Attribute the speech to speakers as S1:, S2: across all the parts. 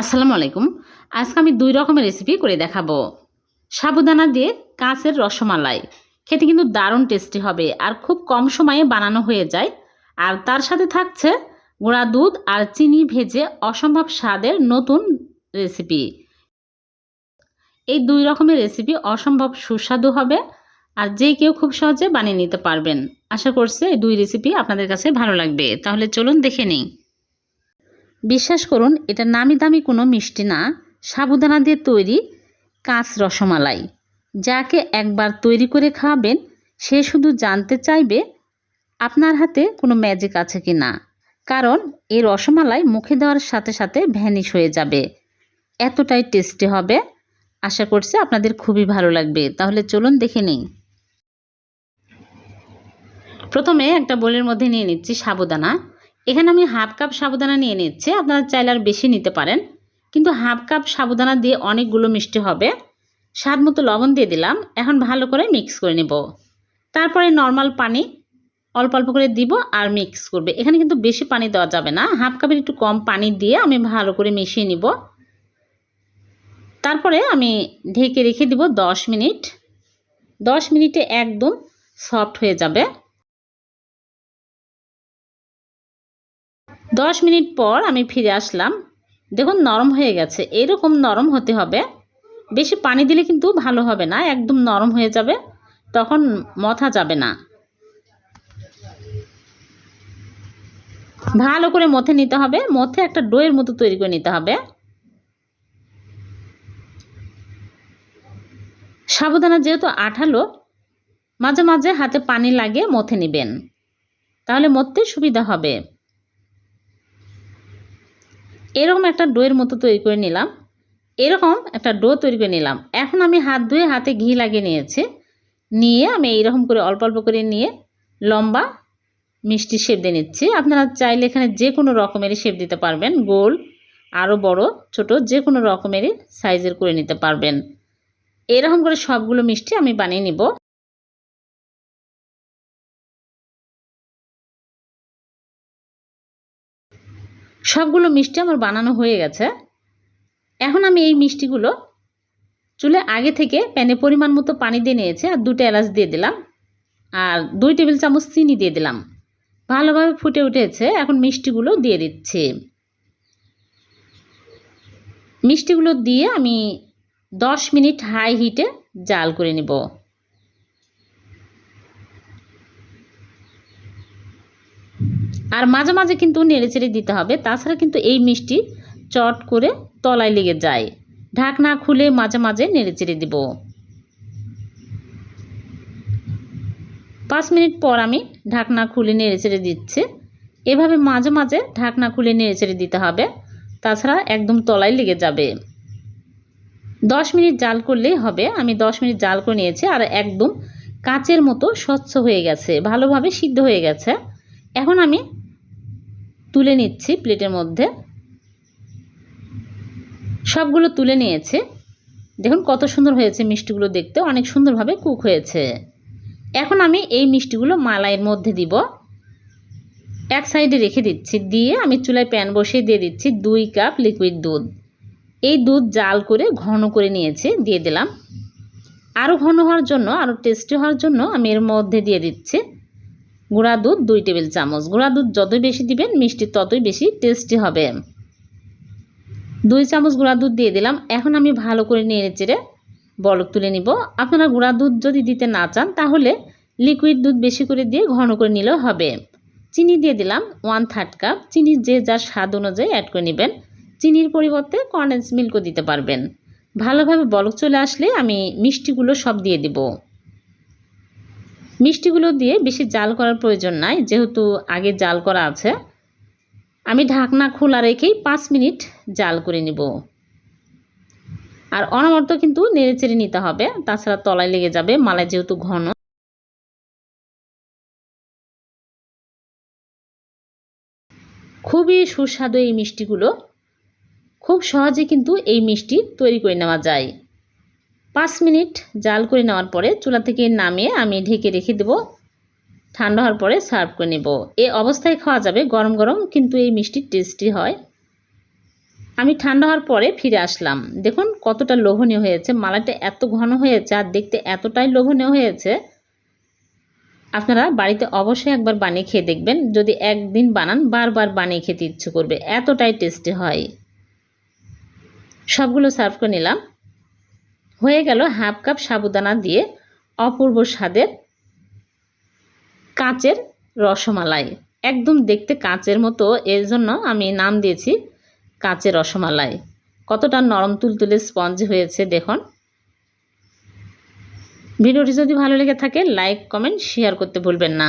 S1: আসসালামু আলাইকুম। আজকে আমি দুই রকমের রেসিপি করে দেখাবো। সাবুদানা দিয়ে কাঁচের রসমালাই। খেতে কিন্তু দারুণ টেস্টি হবে আর খুব কম সময়ে বানানো হয়ে যায়। আর তার সাথে থাকছে গুঁড়া দুধ আর চিনি ভেজে অসম্ভব স্বাদের নতুন রেসিপি এই দুই রকমের রেসিপি অসম্ভব সুস্বাদু হবে আর যে কেউ খুব সহজে বানিয়ে নিতে পারবেন। আশা করছি এই দুই রেসিপি আপনাদের কাছে ভালো লাগবে। তাহলে চলুন দেখে নিই। বিশ্বাস করুন, এটা নামি দামি কোনো মিষ্টি না। সাবুদানা দিয়ে তৈরি কাঁচ রসমালাই। যাকে একবার তৈরি করে খাওয়াবেন, সে শুধু জানতে চাইবে আপনার হাতে কোনো ম্যাজিক আছে কি না কারণ এই রসমালাই মুখে দেওয়ার সাথে সাথে ভ্যানিশ হয়ে যাবে। এতটাই টেস্টি হবে। আশা করছি আপনাদের খুবই ভালো লাগবে। তাহলে চলুন দেখে নিই। প্রথমে একটা বোলের মধ্যে নিয়ে নিচ্ছি সাবুদানা। এখানে আমি হাফ কাপ সাবুদানা নিয়ে নিচ্ছি, আপনারা চাইলে আর বেশি নিতে পারেন। কিন্তু হাফ কাপ সাবুদানা দিয়ে অনেকগুলো মিষ্টি হবে। স্বাদ মতো লবণ দিয়ে দিলাম, এখন ভালো করে মিক্স করে নেব। তারপরে নর্মাল পানি অল্প অল্প করে দিব আর মিক্স করবে। এখানে কিন্তু বেশি পানি দেওয়া যাবে না, হাফ কাপের একটু কম পানি দিয়ে আমি ভালো করে মিশিয়ে নিব। তারপরে আমি ঢেকে রেখে দিব দশ মিনিট। দশ মিনিটে একদম সফট হয়ে যাবে। দশ মিনিট পর আমি ফিরে আসলাম। দেখুন, নরম হয়ে গেছে। এরকম নরম হতে হবে। বেশি পানি দিলে কিন্তু ভালো হবে না, একদম নরম হয়ে যাবে, তখন মথা যাবে না। ভালো করে মথে নিতে হবে। মথে একটা ডোয়ের মতো তৈরি করে নিতে হবে। সাবধানা যেহেতু আঠালো, মাঝে মাঝে হাতে পানি লাগে মথে নেবেন। তাহলে মথতে সুবিধা হবে। এরকম একটা ডোয়ের মতো তৈরি করে নিলাম। এরকম একটা ডো তৈরি করে নিলাম। এখন আমি হাত ধুয়ে হাতে ঘি লাগিয়ে নিয়েছি। নিয়ে আমি এইরকম করে অল্প অল্প করে নিয়ে লম্বা মিষ্টি শেপ দিয়ে নিচ্ছি। আপনারা চাইলে এখানে যে কোনো রকমেরই শেপ দিতে পারবেন। গোল আরও বড়, ছোট, যে কোনো রকমেরই সাইজের করে নিতে পারবেন। এরকম করে সবগুলো মিষ্টি আমি বানিয়ে নিব। সবগুলো মিষ্টি আমার বানানো হয়ে গেছে। এখন আমি এই মিষ্টিগুলো চুলে আগে থেকে প্যানে পরিমাণ মতো পানি দিয়ে নিয়েছে আর দুটো এলাচ দিয়ে দিলাম আর দুই টেবিল চামচ চিনি দিয়ে দিলাম। ভালোভাবে ফুটে উঠেছে, এখন মিষ্টিগুলো দিয়ে দিচ্ছি। মিষ্টিগুলো দিয়ে আমি দশ মিনিট হাই হিটে জাল করে নেব। আর মাঝে মাঝে কিন্তু নেড়ে চেড়ে দিতে হবে। তাছাড়া কিন্তু এই মিষ্টি চট করে তলায় লেগে যায়। ঢাকনা খুলে মাঝে মাঝে নেড়ে চেড়ে দিব। পাঁচ মিনিট পর আমি ঢাকনা খুলে নেড়ে চেড়ে দিচ্ছি। এভাবে মাঝে মাঝে ঢাকনা খুলে নেড়ে চেড়ে দিতে হবে। তাছাড়া একদম তলায় লেগে যাবে। দশ মিনিট জাল করলেই হবে। আমি দশ মিনিট জাল করে নিয়েছি আর একদম কাচের মতো স্বচ্ছ হয়ে গেছে। ভালোভাবে সিদ্ধ হয়ে গেছে। এখন আমি তুলে নিচ্ছি প্লেটের মধ্যে। সবগুলো তুলে নিয়েছে। দেখুন কত সুন্দর হয়েছে মিষ্টিগুলো দেখতে, অনেক সুন্দরভাবে কুক হয়েছে। এখন আমি এই মিষ্টিগুলো মালাইয়ের মধ্যে দিব। এক সাইডে রেখে দিচ্ছি, দিয়ে আমি চুলায় প্যান বসিয়ে দিয়ে দিচ্ছি দুই কাপ লিকুইড দুধ। এই দুধ জাল করে ঘন করে নিয়েছি, দিয়ে দিলাম। আরও ঘন হওয়ার জন্য, আরও টেস্টি হওয়ার জন্য আমি এর মধ্যে দিয়ে দিচ্ছি। গুঁড়া দুধ দুই টেবিল চামচ। গুঁড়া দুধ যতই বেশি দিবেন, মিষ্টি ততই বেশি টেস্টি হবে। দুই চামচ গুঁড়া দুধ দিয়ে দিলাম। এখন আমি ভালো করে নেড়ে চেড়ে বলক তুলে নিব। আপনারা গুঁড়া দুধ যদি দিতে না চান, তাহলে লিকুইড দুধ বেশি করে দিয়ে ঘন করে নিলেও হবে। চিনি দিয়ে দিলাম ওয়ান থার্ড কাপ চিনি যে যার স্বাদ অনুযায়ী অ্যাড করে নেবেন। চিনির পরিবর্তে কন্ডেন্স মিল্কও দিতে পারবেন। ভালোভাবে বলক চলে আসলে আমি মিষ্টিগুলো সব দিয়ে দিব। মিষ্টিগুলো দিয়ে বেশি জাল করার প্রয়োজন নাই, যেহেতু আগে জাল করা আছে। আমি ঢাকনা খোলা রেখেই পাঁচ মিনিট জাল করে নিব। আর অনবরত কিন্তু নেড়ে চেড়ে নিতে হবে, তাছাড়া তলায় লেগে যাবে, মালাই যেহেতু ঘন। খুবই সুস্বাদু এই মিষ্টিগুলো। খুব সহজে কিন্তু এই মিষ্টি তৈরি করে নেওয়া যায়। পাঁচ মিনিট জাল করে নেওয়ার পরে চুলা থেকে নামিয়ে আমি ঢেকে রেখে দেবো। ঠান্ডা হওয়ার পরে সার্ভ করে নেব। এ অবস্থায় খাওয়া যাবে গরম গরম, কিন্তু এই মিষ্টি টেস্টি হয়। আমি ঠান্ডা হওয়ার পরে ফিরে আসলাম। দেখুন কতটা লোভনীয় হয়েছে। মালাটা এত ঘন হয়েছে আর দেখতে এতটাই লোভনীয় হয়েছে। আপনারা বাড়িতে অবশ্যই একবার বানিয়ে খেয়ে দেখবেন। যদি একদিন বানান, বারবার বানিয়ে খেতে ইচ্ছে করবে। এতটাই টেস্টি হয়। সবগুলো সার্ভ করে নিলাম। হয়ে গেল হাফ কাপ সাবুদানা দিয়ে অপূর্ব স্বাদের কাঁচের রসমালাই। একদম দেখতে কাঁচের মতো, এর জন্য আমি নাম দিয়েছি কাঁচের রসমালাই। কতটা নরম তুলতুলে স্পঞ্জ হয়েছে, দেখুন। ভিডিওটি যদি ভালো লেগে থাকে, লাইক, কমেন্ট, শেয়ার করতে ভুলবেন না।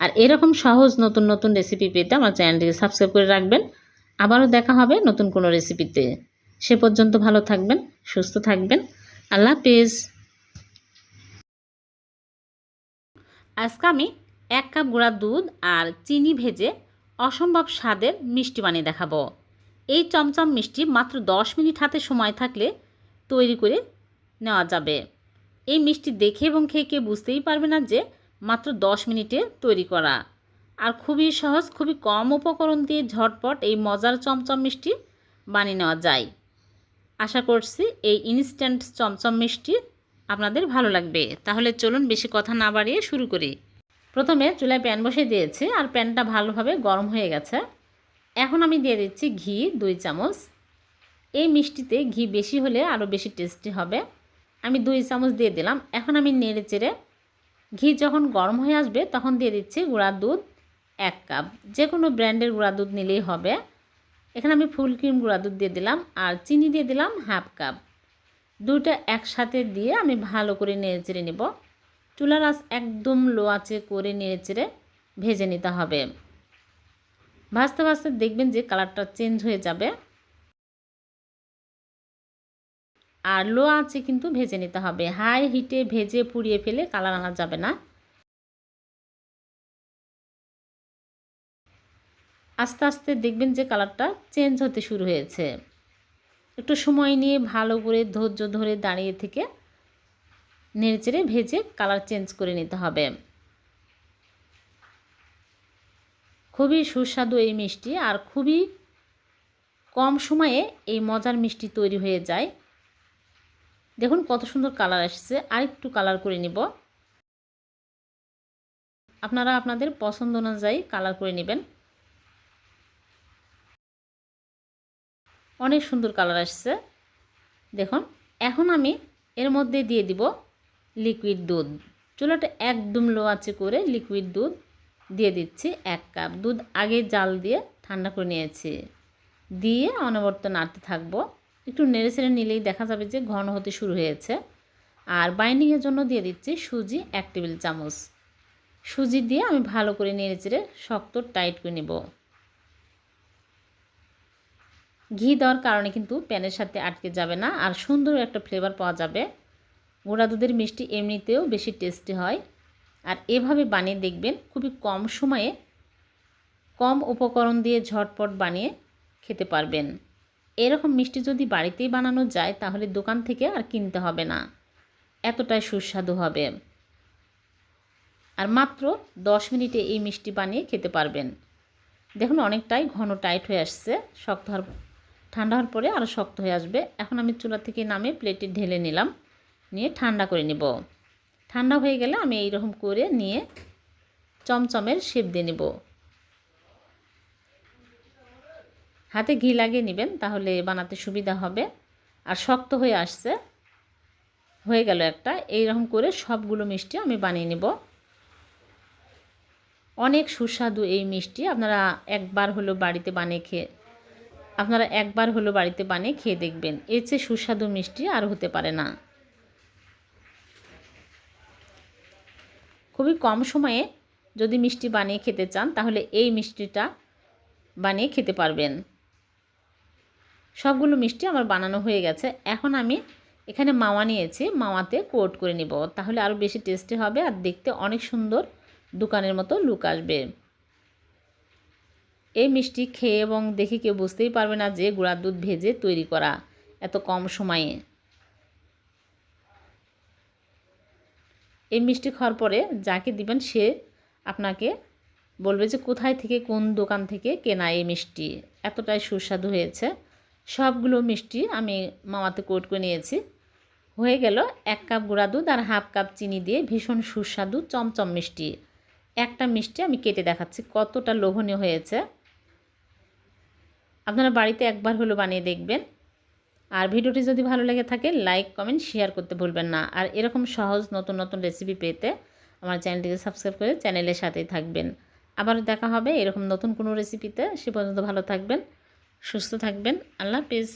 S1: আর এরকম সহজ নতুন নতুন রেসিপি পেতে আমার চ্যানেলটিকে সাবস্ক্রাইব করে রাখবেন। আবারও দেখা হবে নতুন কোনো রেসিপিতে। সে পর্যন্ত ভালো থাকবেন, সুস্থ থাকবেন। আল্লাহ হাফিজ। আজকে আমি এক কাপ গুঁড়া দুধ আর চিনি ভেজে অসম্ভব স্বাদের মিষ্টি বানিয়ে দেখাবো। এই চমচম মিষ্টি মাত্র দশ মিনিট হাতে সময় থাকলে তৈরি করে নেওয়া যাবে। এই মিষ্টি দেখে এবং খেয়ে কে বুঝতেই পারবে না যে মাত্র দশ মিনিটে তৈরি করা। আর খুবই সহজ, খুবই কম উপকরণ দিয়ে ঝটপট এই মজার চমচম মিষ্টি বানিয়ে নেওয়া যায়। আশা করছি এই ইনস্ট্যান্ট চমচম মিষ্টি আপনাদের ভালো লাগবে। তাহলে চলুন বেশি কথা না বাড়িয়ে শুরু করি। প্রথমে চুলায় প্যান বসিয়ে দিয়েছি আর প্যানটা ভালোভাবে গরম হয়ে গেছে। এখন আমি দিয়ে দিচ্ছি ঘি দুই চামচ। এই মিষ্টিতে ঘি বেশি হলে আরও বেশি টেস্টি হবে। আমি দুই চামচ দিয়ে দিলাম। এখন আমি নেড়ে চেড়ে ঘি যখন গরম হয়ে আসবে তখন দিয়ে দিচ্ছি গুঁড়া দুধ এক কাপ। যে কোনো ব্র্যান্ডের গুঁড়া দুধ নিলেই হবে। এখানে আমি ফুল ক্রিম গুঁড়া দুধ দিয়ে দিলাম আর চিনি দিয়ে দিলাম হাফ কাপ। দুইটা একসাথে দিয়ে আমি ভালো করে নেড়ে চেড়ে নেব। চুলার আঁচ একদম লো আঁচে করে নেড়ে চেড়ে ভেজে নিতে হবে। ভাজতে ভাজতে দেখবেন যে কালারটা চেঞ্জ হয়ে যাবে। আর লো আঁচে কিন্তু ভেজে নিতে হবে। হাই হিটে ভেজে পুড়িয়ে ফেলে কালার আনা যাবে না। আস্তে আস্তে দেখবেন যে কালারটা চেঞ্জ হতে শুরু হয়েছে। একটু সময় নিয়ে ভালো করে ধৈর্য ধরে দাঁড়িয়ে থেকে নেড়েচেড়ে ভেজে কালার চেঞ্জ করে নিতে হবে। খুবই সুস্বাদু এই মিষ্টি আর খুবই কম সময়ে এই মজার মিষ্টি তৈরি হয়ে যায়। দেখুন কত সুন্দর কালার আসছে। আর একটু কালার করে নিব। আপনারা আপনাদের পছন্দ অনুযায়ী কালার করে নেবেন। অনেক সুন্দর কালার আসছে। দেখুন, এখন আমি এর মধ্যে দিয়ে দিব লিকুইড দুধ। চুলাটা একদম লো আছে করে লিকুইড দুধ দিয়ে দিচ্ছি এক কাপ। দুধ আগে জাল দিয়ে ঠান্ডা করে নিয়েছি। দিয়ে অনবর্ত নাড়তে থাকব। একটু নেড়ে ছেড়ে নিলেই দেখা যাবে যে ঘন হতে শুরু হয়েছে। আর বাইন্ডিংয়ের জন্য দিয়ে দিচ্ছি সুজি এক টেবিল চামচ। সুজি দিয়ে আমি ভালো করে নেড়ে চেড়ে শক্ত টাইট করে নেব। ঘি দেওয়ার কারণে কিন্তু প্যানের সাথে আটকে যাবে না, আর সুন্দর একটা ফ্লেভার পাওয়া যাবে। গোড়া দুধের মিষ্টি এমনিতেও বেশি টেস্টি হয়। আর এভাবে বানিয়ে দেখবেন, খুবই কম সময়ে কম উপকরণ দিয়ে ঝটপট বানিয়ে খেতে পারবেন। এরকম মিষ্টি যদি বাড়িতেই বানানো যায়, তাহলে দোকান থেকে আর কিনতে হবে না। এতটাই সুস্বাদু হবে। আর মাত্র দশ মিনিটে এই মিষ্টি বানিয়ে খেতে পারবেন। দেখুন, অনেকটাই ঘন টাইট হয়ে আসছে, শক্ত হওয়ার ঠান্ডা হওয়ার পরে আরও শক্ত হয়ে আসবে। এখন আমি চুলা থেকে নামে প্লেটে ঢেলে নিলাম। নিয়ে ঠান্ডা করে নিব। ঠান্ডা হয়ে গেলে আমি এইরকম করে নিয়ে চমচমের শেপ দিয়ে নিব। হাতে ঘি লাগিয়ে নেবেন, তাহলে বানাতে সুবিধা হবে। আর শক্ত হয়ে আসছে, হয়ে গেল একটা। এইরকম করে সবগুলো মিষ্টি আমি বানিয়ে নেব। অনেক সুস্বাদু এই মিষ্টি। আপনারা একবার হলো বাড়িতে বানিয়ে খেয়ে আপনারা একবার হলো বাড়িতে বানিয়ে খেয়ে দেখবেন। এর চেয়ে সুস্বাদু মিষ্টি আর হতে পারে না। খুবই কম সময়ে যদি মিষ্টি বানিয়ে খেতে চান, তাহলে এই মিষ্টিটা বানিয়ে খেতে পারবেন। সবগুলো মিষ্টি আমার বানানো হয়ে গেছে। এখন আমি এখানে মাওয়া নিয়েছি। মাওয়াতে কোট করে নিব। তাহলে আরও বেশি টেস্টি হবে আর দেখতে অনেক সুন্দর দোকানের মতো লুক আসবে। এই মিষ্টি খেয়ে এবং দেখে কেউ বুঝতেই পারবে না যে গুঁড়ার দুধ ভেজে তৈরি করা এত কম সময়ে। এই মিষ্টি খাওয়ার পরে যাকে দিবেন সে আপনাকে বলবে যে কোথায় থেকে কোন দোকান থেকে কেনা এই মিষ্টি, এতটাই সুস্বাদু হয়েছে। সবগুলো মিষ্টি আমি মামাতে কোট করে নিয়েছি। হয়ে গেল এক কাপ গুঁড়া দুধ আর হাফ কাপ চিনি দিয়ে ভীষণ সুস্বাদু চমচম মিষ্টি। একটা মিষ্টি আমি কেটে দেখাচ্ছি কতটা লোভনীয় হয়েছে। আপনারা বাড়িতে একবার হলো বানিয়ে দেখবেন। আর ভিডিওটি যদি ভালো লেগে থাকে লাইক কমেন্ট শেয়ার করতে ভুলবেন না। আর এরকম সহজ নতুন নতুন রেসিপি পেতে আমার চ্যানেলটিকে সাবস্ক্রাইব করে চ্যানেলের সাথেই থাকবেন। আবার দেখা হবে এরকম নতুন কোনো রেসিপিতে সে পর্যন্ত ভালো থাকবেন, সুস্থ থাকবেন। আল্লাহ হাফিজ।